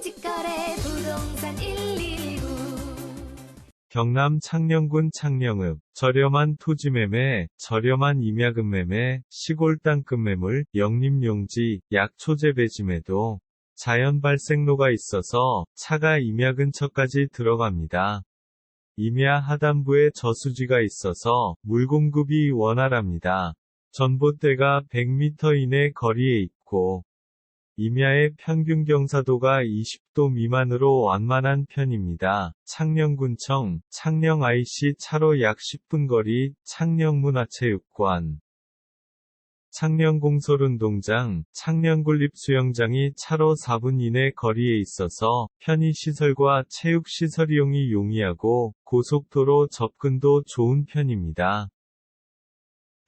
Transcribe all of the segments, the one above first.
직거래 부동산 119 경남 창녕군 창녕읍, 저렴한 토지 매매, 저렴한 임야금 매매, 시골 땅끝 매물, 영림용지, 약초 재 배지 매도, 자연 발생로가 있어서 차가 임야 근처까지 들어갑니다. 임야 하단부에 저수지가 있어서 물 공급이 원활합니다. 전봇대가 100m 이내 거리에 있고, 임야의 평균 경사도가 20도 미만으로 완만한 편입니다. 창녕군청, 창녕 IC 차로 약 10분 거리, 창녕문화체육관. 창녕공설운동장, 창녕군립수영장이 차로 4분 이내 거리에 있어서 편의시설과 체육시설 이용이 용이하고 고속도로 접근도 좋은 편입니다.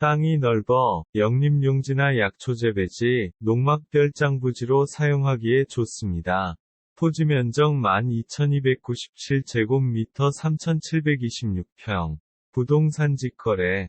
땅이 넓어 영림용지나 약초 재배지, 농막별장 부지로 사용하기에 좋습니다. 토지 면적 12,297제곱미터 3,726평. 부동산 직거래.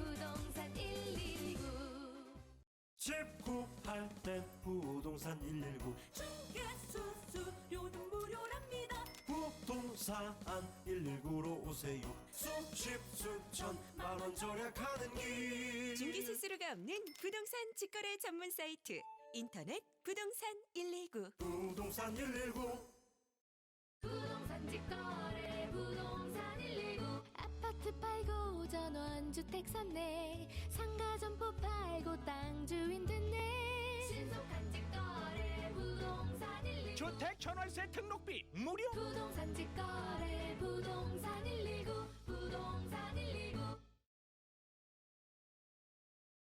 구할 땐 부동산 119 수수료도 무료랍니다. 부동산 119로 오세요. 수십 수천 만 원 절약하는 길. 중개 수수료가 없는 부동산 직거래 전문 사이트. 인터넷 부동산 119 부동산 119 부동산 직거래 부동산 119 아파트 팔고 전원주택 샀네. 상가 점포 팔 주택 전월세 등록비 무료 부동산 직거래 부동산 119 부동산 119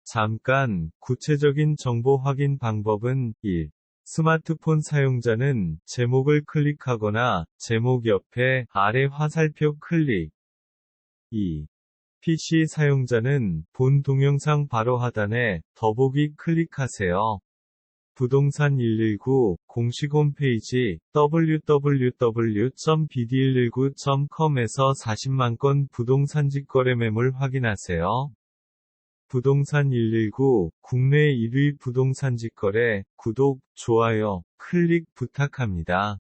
잠깐, 구체적인 정보 확인 방법은 1. 스마트폰 사용자는 제목을 클릭하거나 제목 옆에 아래 화살표 클릭. 2. PC 사용자는 본 동영상 바로 하단에 더보기 클릭하세요. 부동산 119 공식 홈페이지 www.bd119.com에서 40만 건 부동산 직거래 매물 확인하세요. 부동산 119 국내 1위 부동산 직거래 구독, 좋아요, 클릭 부탁합니다.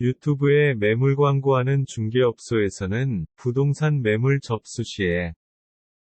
유튜브에 매물 광고하는 중개업소에서는 부동산 매물 접수 시에